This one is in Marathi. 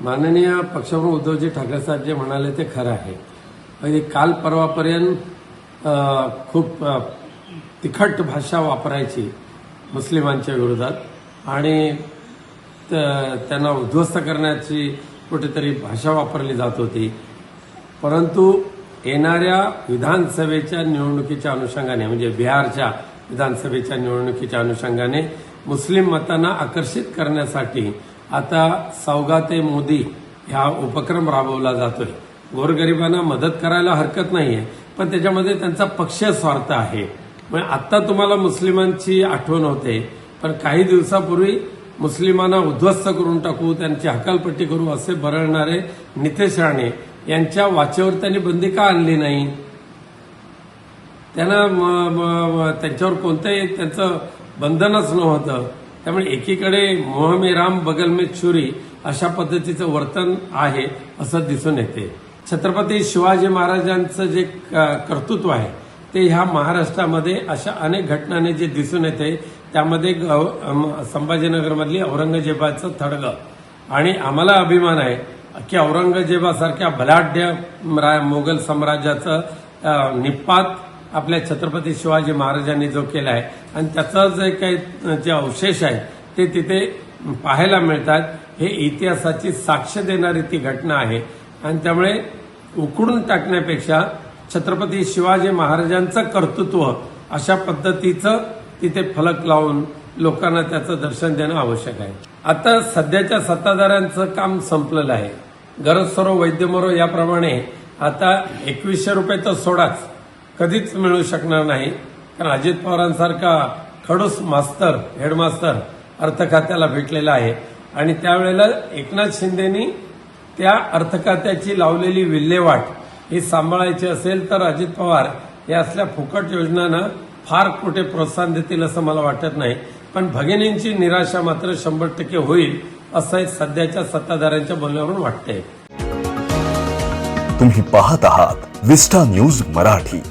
माननीय पक्षप्रमुख उद्धवजी ठाकरे साहेब जे म्हणाले ते खरं आहे. म्हणजे काल परवापर्यंत खूप तिखट भाषा वापरायची मुस्लिमांच्या विरोधात आणि त- त्यांना उद्ध्वस्त करण्याची कुठेतरी भाषा वापरली जात होती. परंतु येणाऱ्या विधानसभेच्या निवडणुकीच्या अनुषंगाने म्हणजे बिहारच्या विधानसभेच्या निवडणुकीच्या अनुषंगाने मुस्लिम मतांना आकर्षित करण्यासाठी आता सौगाते मोदी हा उपक्रम राबवला जातोय. गोरगरिबांना मदत करायला हरकत नाहीये पण त्याच्यामध्ये त्यांचा पक्षीय स्वार्थ आहे. म्हणजे आत्ता तुम्हाला मुस्लिमांची आठवण होते पण काही दिवसापूर्वी मुस्लिमांना उद्ध्वस्त करून टाकू त्यांची हकालपट्टी करू असे बरळणारे नितेश राणे यांच्या वाचेवर त्यांनी बंदी का आणली नाही? त्यांना त्यांच्यावर कोणतंही त्यांचं बंधनच नव्हतं. त्यामुळे एकीकडे मोह राम बगल में छुरी अशा पद्धतीचं वर्तन आहे असं दिसून येते. छत्रपती शिवाजी महाराजांचं जे क- कर्तृत्व आहे ते ह्या महाराष्ट्रामध्ये अशा अनेक घटनांनी जे दिसून येते त्यामध्ये संभाजीनगरमधली औरंगजेबाचं थडगं. आणि आम्हाला अभिमान आहे की औरंगजेबासारख्या भलाढ्य मोगल साम्राज्याचं निपात आपल्या छत्रपती शिवाजी महाराजांनी जो केला आहे आणि त्याचा जे काही जे अवशेष आहेत ते तिथे पाहायला मिळतात. हे इतिहासाची साक्ष देणारी ती घटना आहे. आणि त्यामुळे उकडून टाकण्यापेक्षा छत्रपती शिवाजी महाराजांचं कर्तृत्व अशा पद्धतीचं तिथे फलक लावून लोकांना त्याचं दर्शन देणं आवश्यक आहे. आता सध्याच्या सत्ताधाऱ्यांचं काम संपलेलं आहे. गरज सरो वैद्य मरो याप्रमाणे आता एकवीसशे रुपये तर सोडाच. कधीच मिळू शकणार नाही. कारण अजित पवारांसारखा खडूस मास्तर हेडमास्तर अर्थ खात्याला भेटलेला आहे. आणि त्यावेळेला एकनाथ शिंदेनी त्या अर्थखात्याची लावलेली विल्हेवाट ही सांभाळायची असेल तर अजित पवार या असल्या फुकट योजनांना फार कुठे प्रोत्साहन देतील असं मला वाटत नाही. पण भगिनींची निराशा मात्र शंभर टक्के होईल असं सध्याच्या सत्ताधाऱ्यांच्या बोलण्यावरून वाटतंय. तुम्ही पाहत आहात विस्टा न्यूज मराठी.